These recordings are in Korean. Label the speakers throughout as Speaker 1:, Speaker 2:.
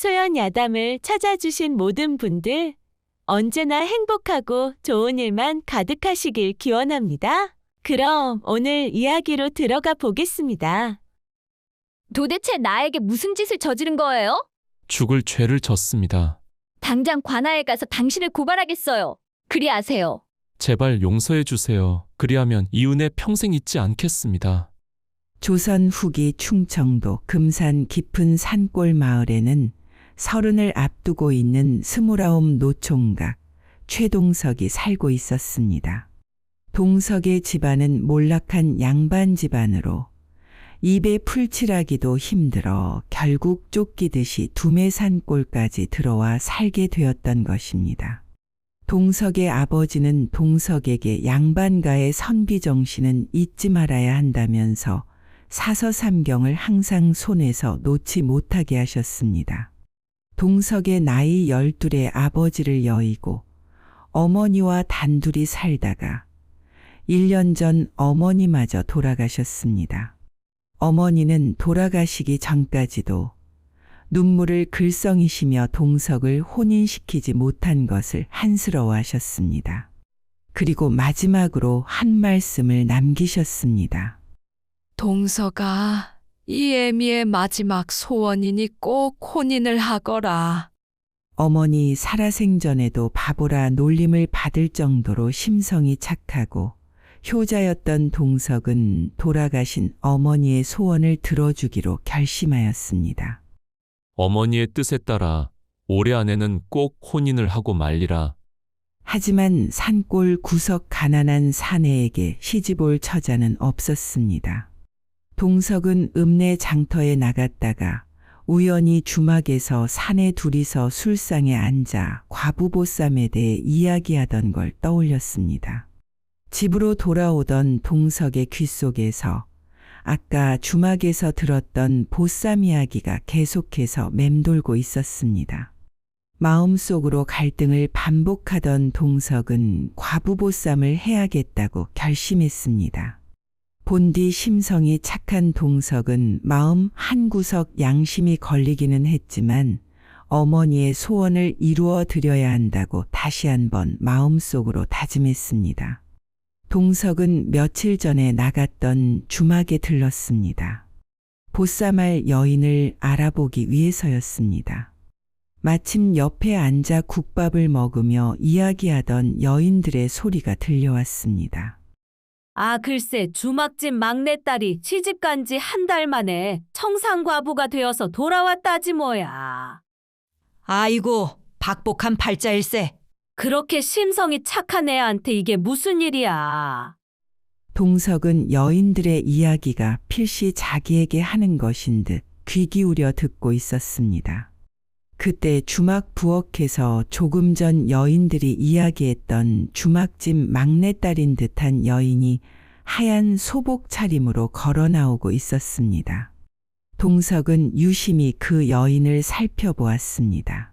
Speaker 1: 소연 야담을 찾아주신 모든 분들, 언제나 행복하고 좋은 일만 가득하시길 기원합니다. 그럼 오늘 이야기로 들어가 보겠습니다.
Speaker 2: 도대체 나에게 무슨 짓을 저지른 거예요?
Speaker 3: 죽을 죄를 졌습니다.
Speaker 2: 당장 관아에 가서 당신을 고발하겠어요. 그리 하세요.
Speaker 3: 제발 용서해 주세요. 그리하면 이은혜 평생 잊지 않겠습니다.
Speaker 4: 조선 후기 충청도 금산 깊은 산골 마을에는 서른을 앞두고 있는 스물아홉 노총각 최동석이 살고 있었습니다. 동석의 집안은 몰락한 양반 집안으로 입에 풀칠하기도 힘들어 결국 쫓기듯이 두매산골까지 들어와 살게 되었던 것입니다. 동석의 아버지는 동석에게 양반가의 선비 정신은 잊지 말아야 한다면서 사서삼경을 항상 손에서 놓지 못하게 하셨습니다. 동석의 나이 열둘의 아버지를 여의고 어머니와 단둘이 살다가 1년 전 어머니마저 돌아가셨습니다. 어머니는 돌아가시기 전까지도 눈물을 글썽이시며 동석을 혼인시키지 못한 것을 한스러워 하셨습니다. 그리고 마지막으로 한 말씀을 남기셨습니다.
Speaker 5: 동서가 이 애미의 마지막 소원이니 꼭 혼인을 하거라.
Speaker 4: 어머니 살아생전에도 바보라 놀림을 받을 정도로 심성이 착하고 효자였던 동석은 돌아가신 어머니의 소원을 들어주기로 결심하였습니다.
Speaker 3: 어머니의 뜻에 따라 올해 안에는 꼭 혼인을 하고 말리라.
Speaker 4: 하지만 산골 구석 가난한 사내에게 시집올 처자는 없었습니다. 동석은 읍내 장터에 나갔다가 우연히 주막에서 사내 둘이서 술상에 앉아 과부보쌈에 대해 이야기하던 걸 떠올렸습니다. 집으로 돌아오던 동석의 귓속에서 아까 주막에서 들었던 보쌈 이야기가 계속해서 맴돌고 있었습니다. 마음속으로 갈등을 반복하던 동석은 과부보쌈을 해야겠다고 결심했습니다. 본디 심성이 착한 동석은 마음 한구석 양심이 걸리기는 했지만 어머니의 소원을 이루어 드려야 한다고 다시 한번 마음속으로 다짐했습니다. 동석은 며칠 전에 나갔던 주막에 들렀습니다. 보쌈할 여인을 알아보기 위해서였습니다. 마침 옆에 앉아 국밥을 먹으며 이야기하던 여인들의 소리가 들려왔습니다.
Speaker 1: 아, 글쎄, 주막집 막내딸이 시집 간 지 한 달 만에 청상과부가 되어서 돌아왔다지 뭐야.
Speaker 6: 아이고, 박복한 팔자일세.
Speaker 1: 그렇게 심성이 착한 애한테 이게 무슨 일이야.
Speaker 4: 동석은 여인들의 이야기가 필시 자기에게 하는 것인 듯 귀 기울여 듣고 있었습니다. 그때 주막 부엌에서 조금 전 여인들이 이야기했던 주막집 막내딸인 듯한 여인이 하얀 소복 차림으로 걸어 나오고 있었습니다. 동석은 유심히 그 여인을 살펴보았습니다.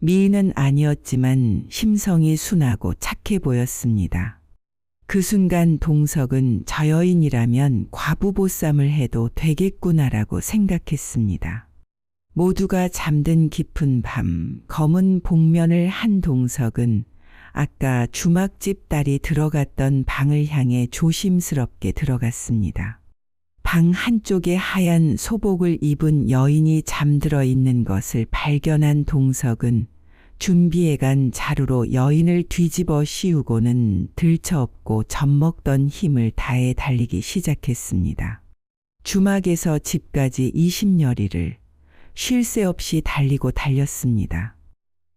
Speaker 4: 미인은 아니었지만 심성이 순하고 착해 보였습니다. 그 순간 동석은 저 여인이라면 과부보쌈을 해도 되겠구나라고 생각했습니다. 모두가 잠든 깊은 밤 검은 복면을 한 동석은 아까 주막집 딸이 들어갔던 방을 향해 조심스럽게 들어갔습니다. 방 한쪽에 하얀 소복을 입은 여인이 잠들어 있는 것을 발견한 동석은 준비해간 자루로 여인을 뒤집어 씌우고는 들쳐업고 젖먹던 힘을 다해 달리기 시작했습니다. 주막에서 집까지 20여리를 쉴 새 없이 달리고 달렸습니다.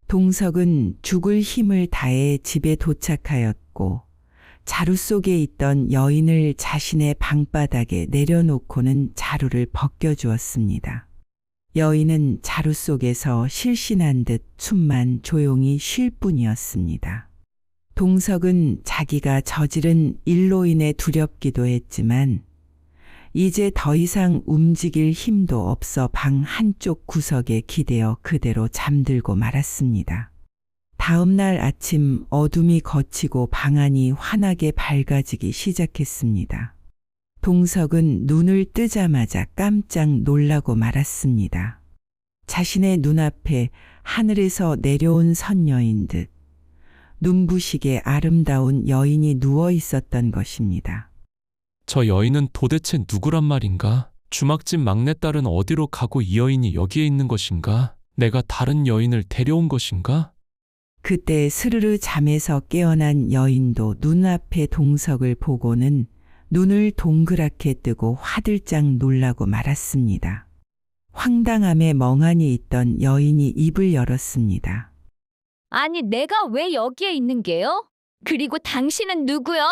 Speaker 4: 동석은 죽을 힘을 다해 집에 도착하였고 자루 속에 있던 여인을 자신의 방바닥에 내려놓고는 자루를 벗겨주었습니다. 여인은 자루 속에서 실신한 듯 숨만 조용히 쉴 뿐이었습니다. 동석은 자기가 저지른 일로 인해 두렵기도 했지만 이제 더 이상 움직일 힘도 없어 방 한쪽 구석에 기대어 그대로 잠들고 말았습니다. 다음 날 아침 어둠이 걷히고 방 안이 환하게 밝아지기 시작했습니다. 동석은 눈을 뜨자마자 깜짝 놀라고 말았습니다. 자신의 눈앞에 하늘에서 내려온 선녀인 듯 눈부시게 아름다운 여인이 누워 있었던 것입니다.
Speaker 3: 저 여인은 도대체 누구란 말인가? 주막집 막내딸은 어디로 가고 이 여인이 여기에 있는 것인가? 내가 다른 여인을 데려온 것인가?
Speaker 4: 그때 스르르 잠에서 깨어난 여인도 눈앞의 동석을 보고는 눈을 동그랗게 뜨고 화들짝 놀라고 말았습니다. 황당함에 멍하니 있던 여인이 입을 열었습니다.
Speaker 2: 아니, 내가 왜 여기에 있는 게요? 그리고 당신은 누구요?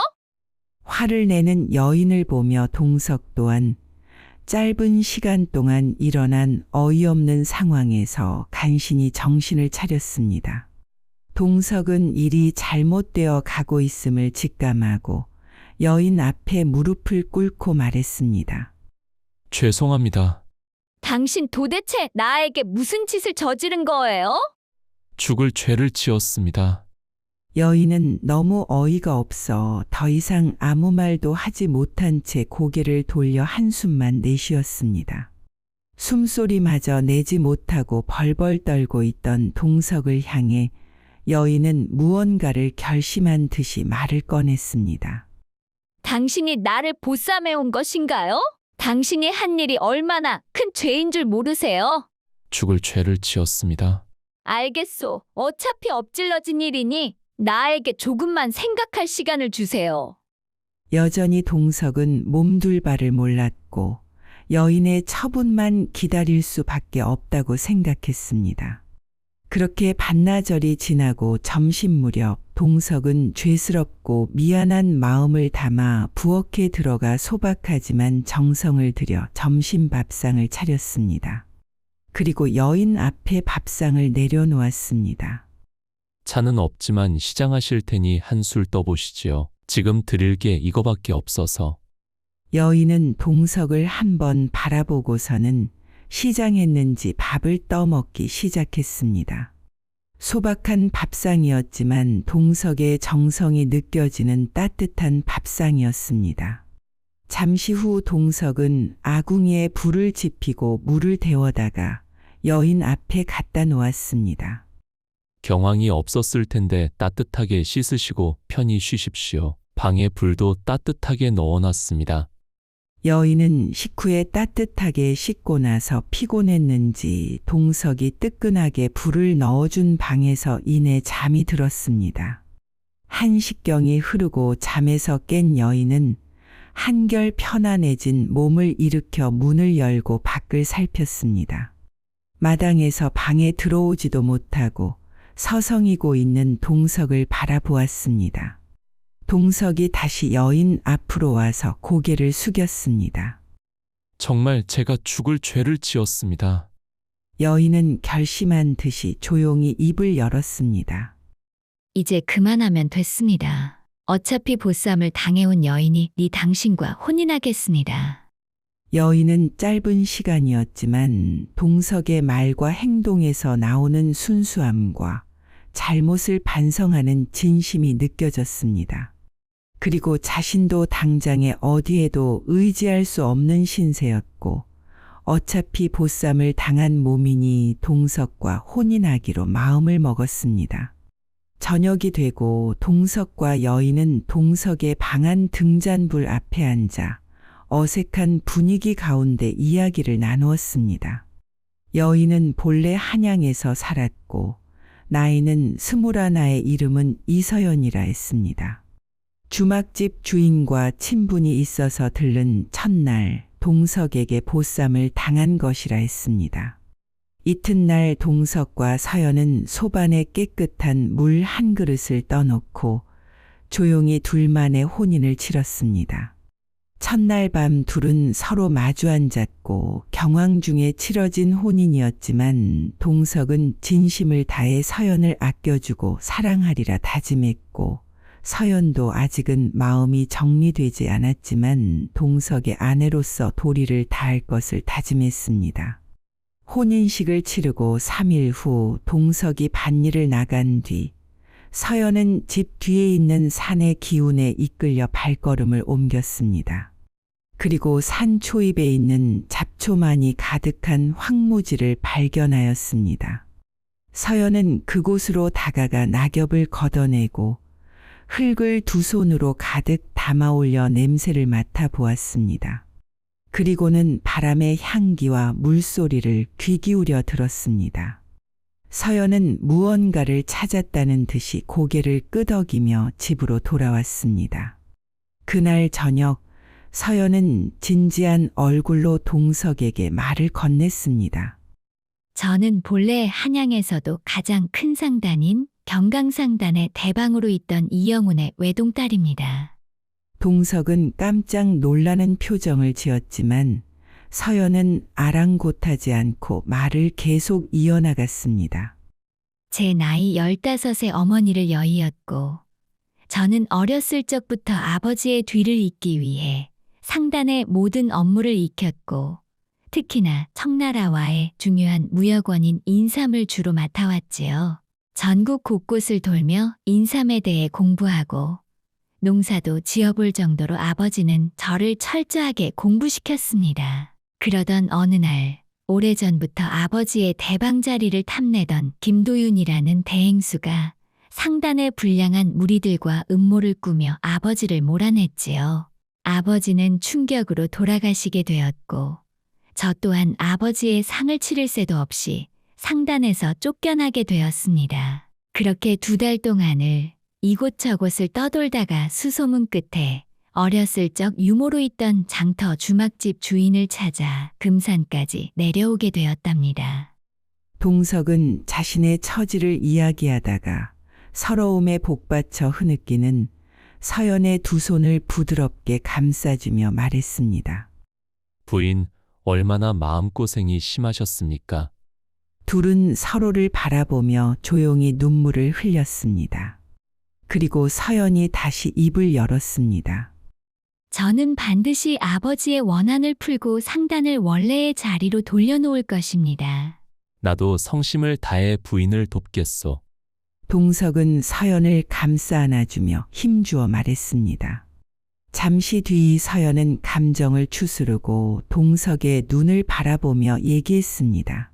Speaker 4: 화를 내는 여인을 보며 동석 또한 짧은 시간 동안 일어난 어이없는 상황에서 간신히 정신을 차렸습니다. 동석은 일이 잘못되어 가고 있음을 직감하고 여인 앞에 무릎을 꿇고 말했습니다.
Speaker 3: 죄송합니다.
Speaker 2: 당신 도대체 나에게 무슨 짓을 저지른 거예요?
Speaker 3: 죽을 죄를 지었습니다.
Speaker 4: 여인은 너무 어이가 없어 더 이상 아무 말도 하지 못한 채 고개를 돌려 한숨만 내쉬었습니다. 숨소리마저 내지 못하고 벌벌 떨고 있던 동석을 향해 여인은 무언가를 결심한 듯이 말을 꺼냈습니다.
Speaker 2: 당신이 나를 보쌈해 온 것인가요? 당신이 한 일이 얼마나 큰 죄인 줄 모르세요?
Speaker 3: 죽을 죄를 지었습니다.
Speaker 2: 알겠소. 어차피 엎질러진 일이니 나에게 조금만 생각할 시간을 주세요.
Speaker 4: 여전히 동석은 몸둘 바를 몰랐고 여인의 처분만 기다릴 수밖에 없다고 생각했습니다. 그렇게 반나절이 지나고 점심 무렵 동석은 죄스럽고 미안한 마음을 담아 부엌에 들어가 소박하지만 정성을 들여 점심 밥상을 차렸습니다. 그리고 여인 앞에 밥상을 내려놓았습니다.
Speaker 3: 차는 없지만 시장하실 테니 한술 떠보시지요. 지금 드릴 게 이거밖에 없어서
Speaker 4: 여인은 동석을 한번 바라보고서는 시장했는지 밥을 떠먹기 시작했습니다. 소박한 밥상이었지만 동석의 정성이 느껴지는 따뜻한 밥상이었습니다. 잠시 후 동석은 아궁이에 불을 지피고 물을 데워다가 여인 앞에 갖다 놓았습니다.
Speaker 3: 경황이 없었을 텐데 따뜻하게 씻으시고 편히 쉬십시오. 방에 불도 따뜻하게 넣어놨습니다.
Speaker 4: 여인은 식후에 따뜻하게 씻고 나서 피곤했는지 동석이 뜨끈하게 불을 넣어준 방에서 이내 잠이 들었습니다. 한식경이 흐르고 잠에서 깬 여인은 한결 편안해진 몸을 일으켜 문을 열고 밖을 살폈습니다. 마당에서 방에 들어오지도 못하고 서성이고 있는 동석을 바라보았습니다. 동석이 다시 여인 앞으로 와서 고개를 숙였습니다.
Speaker 3: 정말 제가 죽을 죄를 지었습니다.
Speaker 4: 여인은 결심한 듯이 조용히 입을 열었습니다.
Speaker 2: 이제 그만하면 됐습니다. 어차피 보쌈을 당해온 여인이 네 당신과 혼인하겠습니다.
Speaker 4: 여인은 짧은 시간이었지만 동석의 말과 행동에서 나오는 순수함과 잘못을 반성하는 진심이 느껴졌습니다. 그리고 자신도 당장에 어디에도 의지할 수 없는 신세였고 어차피 보쌈을 당한 몸이니 동석과 혼인하기로 마음을 먹었습니다. 저녁이 되고 동석과 여인은 동석의 방안 등잔불 앞에 앉아 어색한 분위기 가운데 이야기를 나누었습니다. 여인은 본래 한양에서 살았고 나이는 스물하나의 이름은 이서연이라 했습니다. 주막집 주인과 친분이 있어서 들른 첫날 동석에게 보쌈을 당한 것이라 했습니다. 이튿날 동석과 서연은 소반에 깨끗한 물 한 그릇을 떠놓고 조용히 둘만의 혼인을 치렀습니다. 첫날 밤 둘은 서로 마주 앉았고 경황 중에 치러진 혼인이었지만 동석은 진심을 다해 서연을 아껴주고 사랑하리라 다짐했고 서연도 아직은 마음이 정리되지 않았지만 동석의 아내로서 도리를 다할 것을 다짐했습니다. 혼인식을 치르고 3일 후 동석이 밭일을 나간 뒤 서연은 집 뒤에 있는 산의 기운에 이끌려 발걸음을 옮겼습니다. 그리고 산 초입에 있는 잡초만이 가득한 황무지를 발견하였습니다. 서연은 그곳으로 다가가 낙엽을 걷어내고 흙을 두 손으로 가득 담아 올려 냄새를 맡아 보았습니다. 그리고는 바람의 향기와 물소리를 귀 기울여 들었습니다. 서연은 무언가를 찾았다는 듯이 고개를 끄덕이며 집으로 돌아왔습니다. 그날 저녁 서연은 진지한 얼굴로 동석에게 말을 건넸습니다.
Speaker 2: 저는 본래 한양에서도 가장 큰 상단인 경강상단의 대방으로 있던 이영훈의 외동딸입니다.
Speaker 4: 동석은 깜짝 놀라는 표정을 지었지만 서연은 아랑곳하지 않고 말을 계속 이어나갔습니다.
Speaker 2: 제 나이 15의 어머니를 여의었고, 저는 어렸을 적부터 아버지의 뒤를 잇기 위해 상단의 모든 업무를 익혔고, 특히나 청나라와의 중요한 무역원인 인삼을 주로 맡아왔지요. 전국 곳곳을 돌며 인삼에 대해 공부하고, 농사도 지어볼 정도로 아버지는 저를 철저하게 공부시켰습니다. 그러던 어느 날, 오래전부터 아버지의 대방자리를 탐내던 김도윤이라는 대행수가 상단의 불량한 무리들과 음모를 꾸며 아버지를 몰아냈지요. 아버지는 충격으로 돌아가시게 되었고, 저 또한 아버지의 상을 치를 새도 없이 상단에서 쫓겨나게 되었습니다. 그렇게 두 달 동안을 이곳저곳을 떠돌다가 수소문 끝에 어렸을 적 유모로 있던 장터 주막집 주인을 찾아 금산까지 내려오게 되었답니다.
Speaker 4: 동석은 자신의 처지를 이야기하다가 서러움에 복받쳐 흐느끼는 서연의 두 손을 부드럽게 감싸주며 말했습니다.
Speaker 3: 부인, 얼마나 마음고생이 심하셨습니까?
Speaker 4: 둘은 서로를 바라보며 조용히 눈물을 흘렸습니다. 그리고 서연이 다시 입을 열었습니다.
Speaker 2: 저는 반드시 아버지의 원한을 풀고 상단을 원래의 자리로 돌려놓을 것입니다.
Speaker 3: 나도 성심을 다해 부인을 돕겠소.
Speaker 4: 동석은 서연을 감싸 안아주며 힘주어 말했습니다. 잠시 뒤 서연은 감정을 추스르고 동석의 눈을 바라보며 얘기했습니다.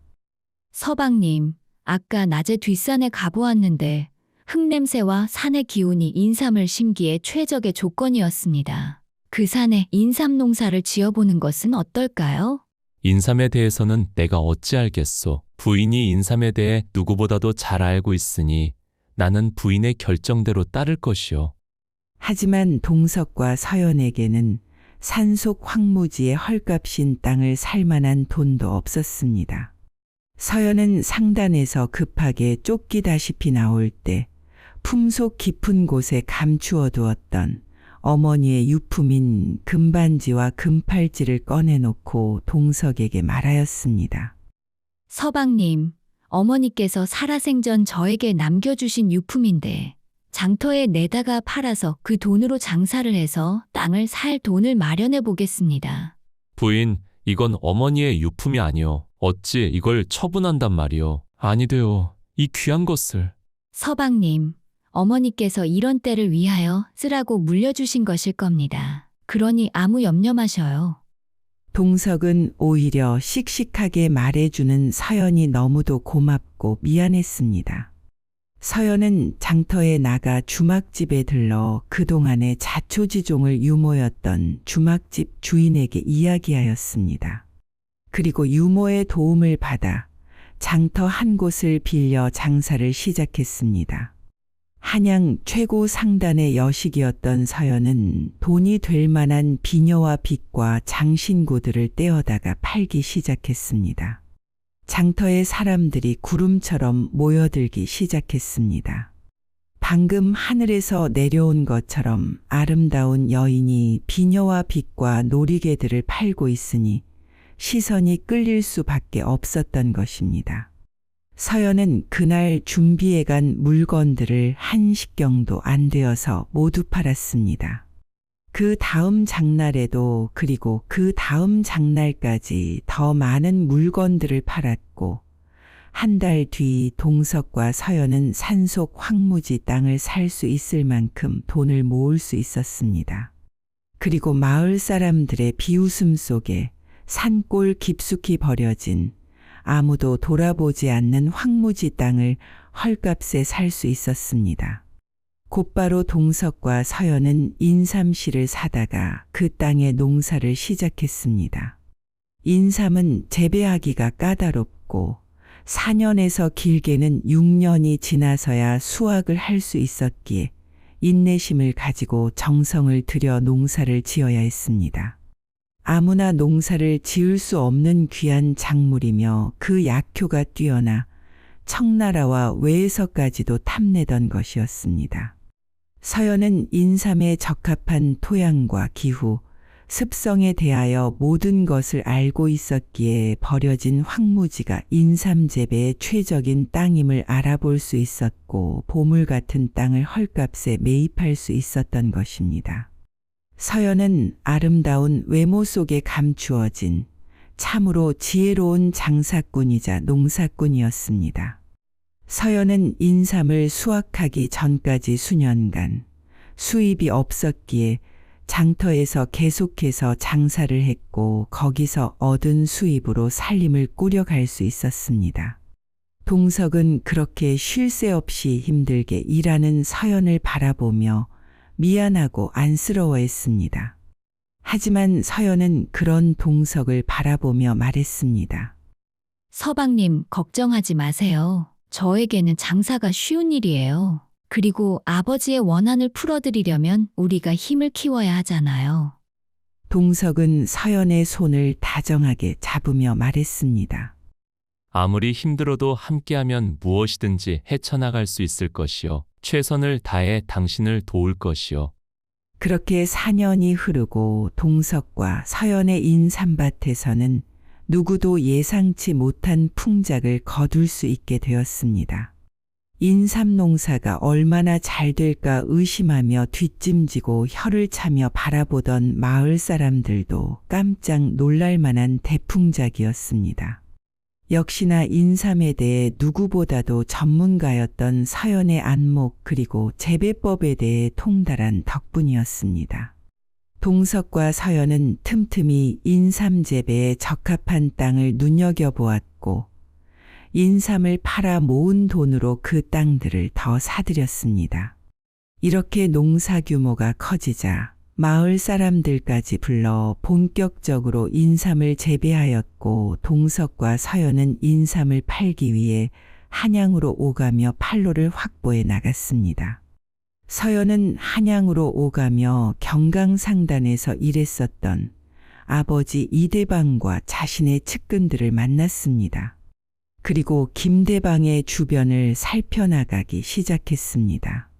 Speaker 2: 서방님, 아까 낮에 뒷산에 가보았는데 흙냄새와 산의 기운이 인삼을 심기에 최적의 조건이었습니다. 그 산에 인삼 농사를 지어보는 것은 어떨까요?
Speaker 3: 인삼에 대해서는 내가 어찌 알겠소. 부인이 인삼에 대해 누구보다도 잘 알고 있으니 나는 부인의 결정대로 따를 것이오.
Speaker 4: 하지만 동석과 서연에게는 산속 황무지의 헐값인 땅을 살 만한 돈도 없었습니다. 서연은 상단에서 급하게 쫓기다시피 나올 때 품속 깊은 곳에 감추어 두었던 어머니의 유품인 금반지와 금팔찌를 꺼내놓고 동석에게 말하였습니다.
Speaker 2: 서방님, 어머니께서 살아생전 저에게 남겨주신 유품인데 장터에 내다가 팔아서 그 돈으로 장사를 해서 땅을 살 돈을 마련해 보겠습니다.
Speaker 3: 부인, 이건 어머니의 유품이 아니오. 어찌 이걸 처분한단 말이오. 아니 되오. 이 귀한 것을.
Speaker 2: 서방님, 어머니께서 이런 때를 위하여 쓰라고 물려주신 것일 겁니다. 그러니 아무 염려 마셔요.
Speaker 4: 동석은 오히려 씩씩하게 말해주는 서연이 너무도 고맙고 미안했습니다. 서연은 장터에 나가 주막집에 들러 그동안의 자초지종을 유모였던 주막집 주인에게 이야기하였습니다. 그리고 유모의 도움을 받아 장터 한 곳을 빌려 장사를 시작했습니다. 한양 최고 상단의 여식이었던 서연은 돈이 될 만한 비녀와 빛과 장신구들을 떼어다가 팔기 시작했습니다. 장터의 사람들이 구름처럼 모여들기 시작했습니다. 방금 하늘에서 내려온 것처럼 아름다운 여인이 비녀와 빛과 놀이개들을 팔고 있으니 시선이 끌릴 수밖에 없었던 것입니다. 서연은 그날 준비해간 물건들을 한 식경도 안 되어서 모두 팔았습니다. 그 다음 장날에도 그리고 그 다음 장날까지 더 많은 물건들을 팔았고 한 달 뒤 동석과 서연은 산속 황무지 땅을 살 수 있을 만큼 돈을 모을 수 있었습니다. 그리고 마을 사람들의 비웃음 속에 산골 깊숙이 버려진 아무도 돌아보지 않는 황무지 땅을 헐값에 살 수 있었습니다. 곧바로 동석과 서연은 인삼씨를 사다가 그 땅에 농사를 시작했습니다. 인삼은 재배하기가 까다롭고 4년에서 길게는 6년이 지나서야 수확을 할 수 있었기에 인내심을 가지고 정성을 들여 농사를 지어야 했습니다. 아무나 농사를 지을 수 없는 귀한 작물이며 그 약효가 뛰어나 청나라와 외에서까지도 탐내던 것이었습니다. 서연은 인삼에 적합한 토양과 기후, 습성에 대하여 모든 것을 알고 있었기에 버려진 황무지가 인삼 재배의 최적인 땅임을 알아볼 수 있었고 보물 같은 땅을 헐값에 매입할 수 있었던 것입니다. 서연은 아름다운 외모 속에 감추어진 참으로 지혜로운 장사꾼이자 농사꾼이었습니다. 서연은 인삼을 수확하기 전까지 수년간 수입이 없었기에 장터에서 계속해서 장사를 했고 거기서 얻은 수입으로 살림을 꾸려갈 수 있었습니다. 동석은 그렇게 쉴 새 없이 힘들게 일하는 서연을 바라보며 미안하고 안쓰러워했습니다. 하지만 서연은 그런 동석을 바라보며 말했습니다.
Speaker 2: 서방님, 걱정하지 마세요. 저에게는 장사가 쉬운 일이에요. 그리고 아버지의 원한을 풀어드리려면 우리가 힘을 키워야 하잖아요.
Speaker 4: 동석은 서연의 손을 다정하게 잡으며 말했습니다.
Speaker 3: 아무리 힘들어도 함께하면 무엇이든지 헤쳐나갈 수 있을 것이요. 최선을 다해 당신을 도울 것이요.
Speaker 4: 그렇게 4년이 흐르고 동석과 서연의 인삼밭에서는 누구도 예상치 못한 풍작을 거둘 수 있게 되었습니다. 인삼 농사가 얼마나 잘 될까 의심하며 뒷짐지고 혀를 차며 바라보던 마을 사람들도 깜짝 놀랄 만한 대풍작이었습니다. 역시나 인삼에 대해 누구보다도 전문가였던 서연의 안목 그리고 재배법에 대해 통달한 덕분이었습니다. 동석과 서연은 틈틈이 인삼 재배에 적합한 땅을 눈여겨보았고 인삼을 팔아 모은 돈으로 그 땅들을 더 사들였습니다. 이렇게 농사 규모가 커지자 마을 사람들까지 불러 본격적으로 인삼을 재배하였고 동석과 서연은 인삼을 팔기 위해 한양으로 오가며 판로를 확보해 나갔습니다. 서연은 한양으로 오가며 경강상단에서 일했었던 아버지 이대방과 자신의 측근들을 만났습니다. 그리고 김대방의 주변을 살펴나가기 시작했습니다.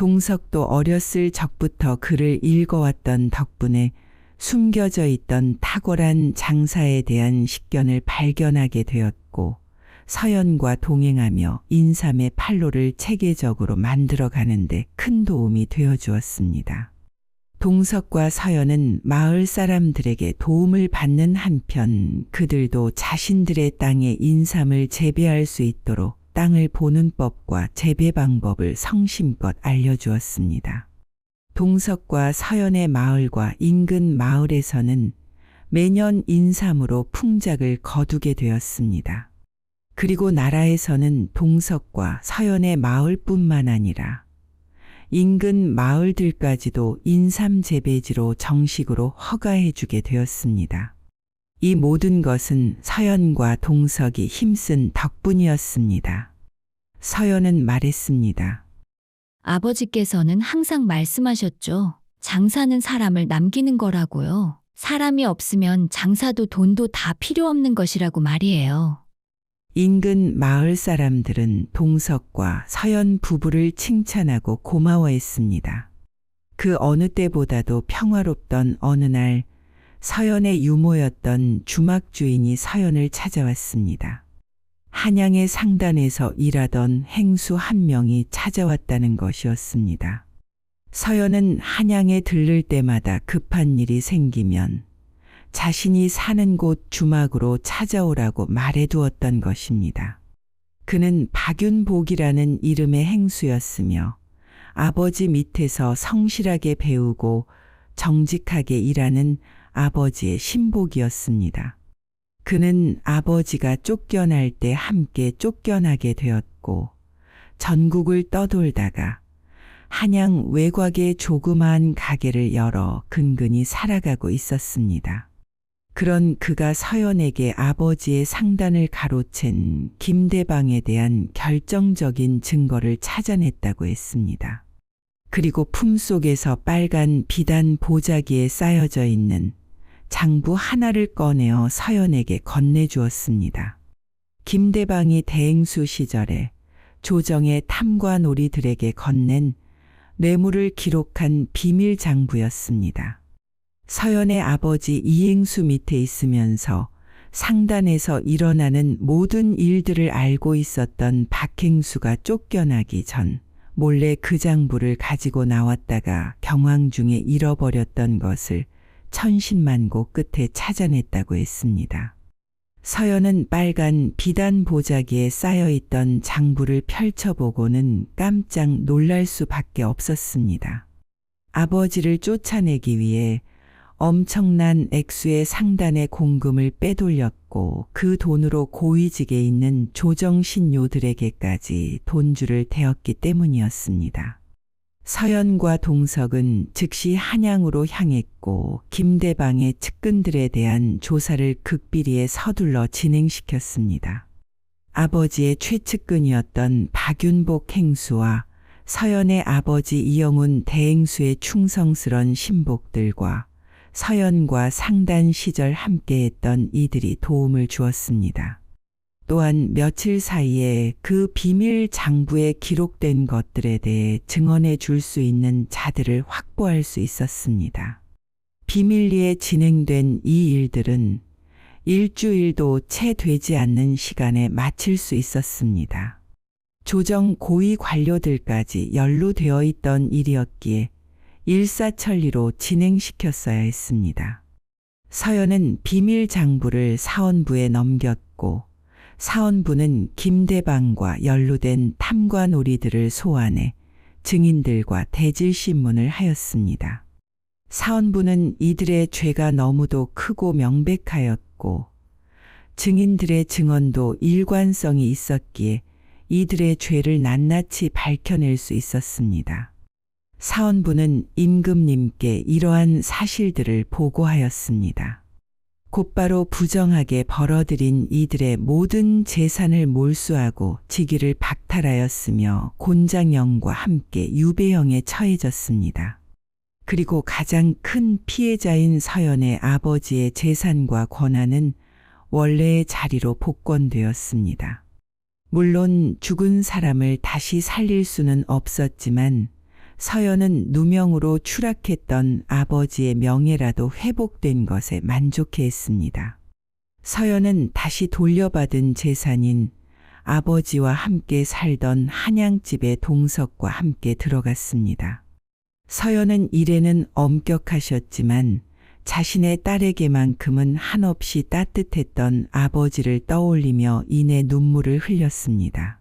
Speaker 4: 동석도 어렸을 적부터 글을 읽어왔던 덕분에 숨겨져 있던 탁월한 장사에 대한 식견을 발견하게 되었고 서연과 동행하며 인삼의 판로를 체계적으로 만들어 가는데 큰 도움이 되어 주었습니다. 동석과 서연은 마을 사람들에게 도움을 받는 한편 그들도 자신들의 땅에 인삼을 재배할 수 있도록 땅을 보는 법과 재배 방법을 성심껏 알려주었습니다. 동석과 서연의 마을과 인근 마을에서는 매년 인삼으로 풍작을 거두게 되었습니다. 그리고 나라에서는 동석과 서연의 마을뿐만 아니라 인근 마을들까지도 인삼 재배지로 정식으로 허가해주게 되었습니다. 이 모든 것은 서연과 동석이 힘쓴 덕분이었습니다. 서연은 말했습니다.
Speaker 2: 아버지께서는 항상 말씀하셨죠. 장사는 사람을 남기는 거라고요. 사람이 없으면 장사도 돈도 다 필요 없는 것이라고 말이에요.
Speaker 4: 인근 마을 사람들은 동석과 서연 부부를 칭찬하고 고마워했습니다. 그 어느 때보다도 평화롭던 어느 날 서연의 유모였던 주막 주인이 서연을 찾아왔습니다. 한양의 상단에서 일하던 행수 한 명이 찾아왔다는 것이었습니다. 서연은 한양에 들를 때마다 급한 일이 생기면 자신이 사는 곳 주막으로 찾아오라고 말해두었던 것입니다. 그는 박윤복이라는 이름의 행수였으며 아버지 밑에서 성실하게 배우고 정직하게 일하는 아버지의 신복이었습니다. 그는 아버지가 쫓겨날 때 함께 쫓겨나게 되었고 전국을 떠돌다가 한양 외곽의 조그마한 가게를 열어 근근히 살아가고 있었습니다. 그런 그가 서연에게 아버지의 상단을 가로챈 김대방에 대한 결정적인 증거를 찾아냈다고 했습니다. 그리고 품속에서 빨간 비단 보자기에 쌓여져 있는 장부 하나를 꺼내어 서연에게 건네주었습니다. 김대방이 대행수 시절에 조정의 탐관오리들에게 건넨 뇌물을 기록한 비밀 장부였습니다. 서연의 아버지 이행수 밑에 있으면서 상단에서 일어나는 모든 일들을 알고 있었던 박행수가 쫓겨나기 전 몰래 그 장부를 가지고 나왔다가 경황 중에 잃어버렸던 것을 천신만고 끝에 찾아냈다고 했습니다. 서연은 빨간 비단 보자기에 쌓여있던 장부를 펼쳐보고는 깜짝 놀랄 수밖에 없었습니다. 아버지를 쫓아내기 위해 엄청난 액수의 상단의 공금을 빼돌렸고 그 돈으로 고위직에 있는 조정신료들에게까지 돈주를 대었기 때문이었습니다. 서연과 동석은 즉시 한양으로 향했고 김대방의 측근들에 대한 조사를 극비리에 서둘러 진행시켰습니다. 아버지의 최측근이었던 박윤복 행수와 서연의 아버지 이영훈 대행수의 충성스런 신복들과 서연과 상단 시절 함께했던 이들이 도움을 주었습니다. 또한 며칠 사이에 그 비밀 장부에 기록된 것들에 대해 증언해 줄 수 있는 자들을 확보할 수 있었습니다. 비밀리에 진행된 이 일들은 일주일도 채 되지 않는 시간에 마칠 수 있었습니다. 조정 고위 관료들까지 연루되어 있던 일이었기에 일사천리로 진행시켰어야 했습니다. 서연은 비밀 장부를 사원부에 넘겼고 사원부는 김대방과 연루된 탐관오리들을 소환해 증인들과 대질신문을 하였습니다. 사원부는 이들의 죄가 너무도 크고 명백하였고 증인들의 증언도 일관성이 있었기에 이들의 죄를 낱낱이 밝혀낼 수 있었습니다. 사원부는 임금님께 이러한 사실들을 보고하였습니다. 곧바로 부정하게 벌어들인 이들의 모든 재산을 몰수하고 직위를 박탈하였으며 곤장영과 함께 유배형에 처해졌습니다. 그리고 가장 큰 피해자인 서연의 아버지의 재산과 권한은 원래의 자리로 복권되었습니다. 물론 죽은 사람을 다시 살릴 수는 없었지만 서연은 누명으로 추락했던 아버지의 명예라도 회복된 것에 만족해 했습니다. 서연은 다시 돌려받은 재산인 아버지와 함께 살던 한양집의 동석과 함께 들어갔습니다. 서연은 일에는 엄격하셨지만 자신의 딸에게만큼은 한없이 따뜻했던 아버지를 떠올리며 이내 눈물을 흘렸습니다.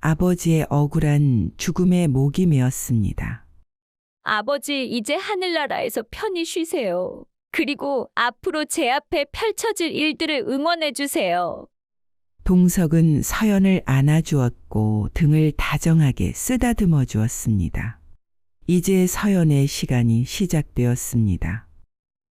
Speaker 4: 아버지의 억울한 죽음에 목이 메었습니다.
Speaker 1: 아버지, 이제 하늘나라에서 편히 쉬세요. 그리고 앞으로 제 앞에 펼쳐질 일들을 응원해 주세요.
Speaker 4: 동석은 서연을 안아주었고 등을 다정하게 쓰다듬어 주었습니다. 이제 서연의 시간이 시작되었습니다.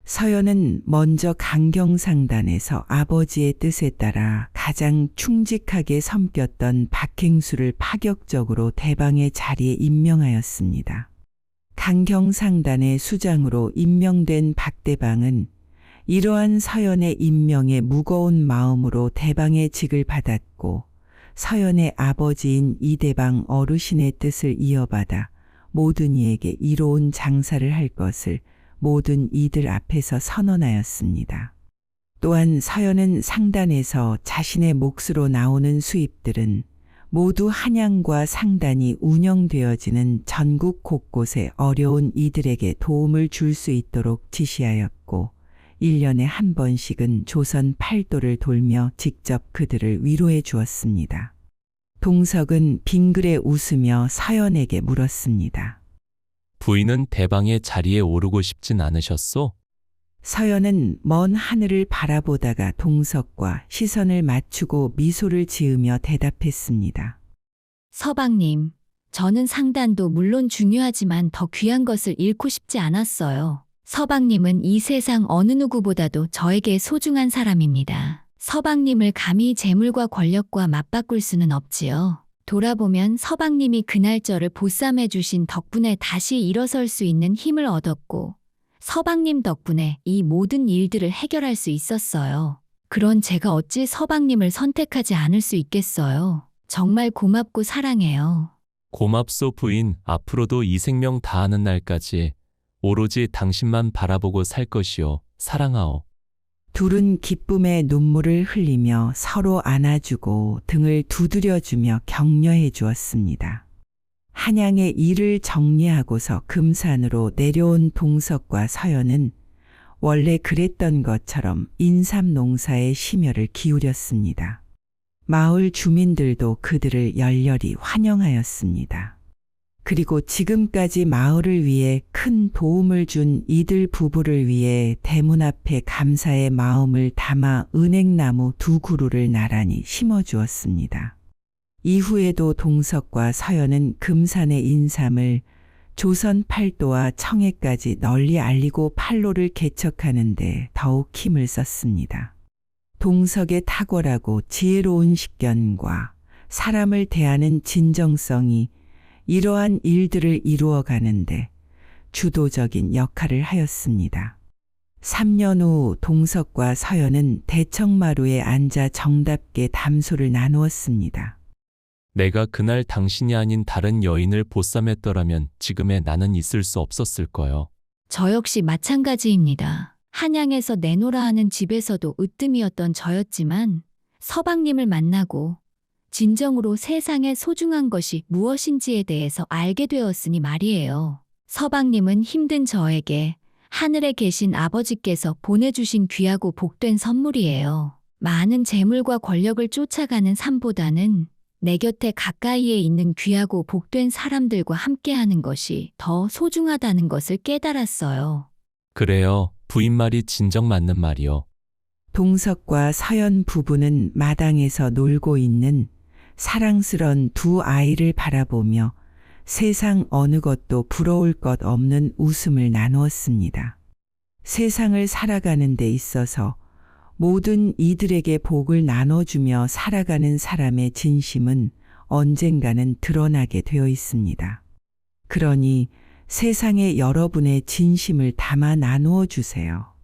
Speaker 4: 서연은 먼저 강경상단에서 아버지의 뜻에 따라 가장 충직하게 섬겼던 박행수를 파격적으로 대방의 자리에 임명하였습니다. 강경상단의 수장으로 임명된 박대방은 이러한 서연의 임명에 무거운 마음으로 대방의 직을 받았고 서연의 아버지인 이대방 어르신의 뜻을 이어받아 모든 이에게 이로운 장사를 할 것을 모든 이들 앞에서 선언하였습니다. 또한 서연은 상단에서 자신의 몫으로 나오는 수입들은 모두 한양과 상단이 운영되어지는 전국 곳곳에 어려운 이들에게 도움을 줄 수 있도록 지시하였고 1년에 한 번씩은 조선 팔도를 돌며 직접 그들을 위로해 주었습니다. 동석은 빙그레 웃으며 서연에게 물었습니다.
Speaker 3: 부인은 대방의 자리에 오르고 싶진 않으셨소?
Speaker 4: 서연은 먼 하늘을 바라보다가 동석과 시선을 맞추고 미소를 지으며 대답했습니다.
Speaker 2: 서방님, 저는 상단도 물론 중요하지만 더 귀한 것을 잃고 싶지 않았어요. 서방님은 이 세상 어느 누구보다도 저에게 소중한 사람입니다. 서방님을 감히 재물과 권력과 맞바꿀 수는 없지요. 돌아보면 서방님이 그날 저를 보쌈해 주신 덕분에 다시 일어설 수 있는 힘을 얻었고, 서방님 덕분에 이 모든 일들을 해결할 수 있었어요. 그런 제가 어찌 서방님을 선택하지 않을 수 있겠어요. 정말 고맙고 사랑해요.
Speaker 3: 고맙소 부인. 앞으로도 이 생명 다하는 날까지 오로지 당신만 바라보고 살 것이요. 사랑하오.
Speaker 4: 둘은 기쁨의 눈물을 흘리며 서로 안아주고 등을 두드려주며 격려해 주었습니다. 한양의 일을 정리하고서 금산으로 내려온 동석과 서연은 원래 그랬던 것처럼 인삼 농사에 심혈을 기울였습니다. 마을 주민들도 그들을 열렬히 환영하였습니다. 그리고 지금까지 마을을 위해 큰 도움을 준 이들 부부를 위해 대문 앞에 감사의 마음을 담아 은행나무 두 그루를 나란히 심어 주었습니다. 이후에도 동석과 서연은 금산의 인삼을 조선 팔도와 청해까지 널리 알리고 팔로를 개척하는데 더욱 힘을 썼습니다. 동석의 탁월하고 지혜로운 식견과 사람을 대하는 진정성이 이러한 일들을 이루어 가는데 주도적인 역할을 하였습니다. 3년 후 동석과 서연은 대청마루에 앉아 정답게 담소를 나누었습니다.
Speaker 3: 내가 그날 당신이 아닌 다른 여인을 보쌈했더라면 지금의 나는 있을 수 없었을 거요.
Speaker 2: 저 역시 마찬가지입니다. 한양에서 내노라 하는 집에서도 으뜸이었던 저였지만 서방님을 만나고 진정으로 세상에 소중한 것이 무엇인지에 대해서 알게 되었으니 말이에요. 서방님은 힘든 저에게 하늘에 계신 아버지께서 보내주신 귀하고 복된 선물이에요. 많은 재물과 권력을 쫓아가는 삶보다는 내 곁에 가까이에 있는 귀하고 복된 사람들과 함께하는 것이 더 소중하다는 것을 깨달았어요.
Speaker 3: 그래요. 부인 말이 진정 맞는 말이요.
Speaker 4: 동석과 서연 부부는 마당에서 놀고 있는 사랑스런 두 아이를 바라보며 세상 어느 것도 부러울 것 없는 웃음을 나누었습니다. 세상을 살아가는 데 있어서 모든 이들에게 복을 나눠주며 살아가는 사람의 진심은 언젠가는 드러나게 되어 있습니다. 그러니 세상에 여러분의 진심을 담아 나누어 주세요.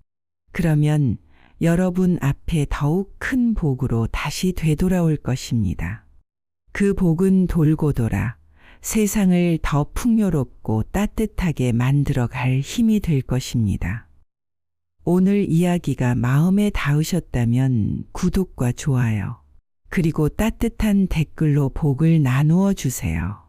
Speaker 4: 그러면 여러분 앞에 더욱 큰 복으로 다시 되돌아올 것입니다. 그 복은 돌고 돌아 세상을 더 풍요롭고 따뜻하게 만들어 갈 힘이 될 것입니다. 오늘 이야기가 마음에 닿으셨다면 구독과 좋아요, 그리고 따뜻한 댓글로 복을 나누어 주세요.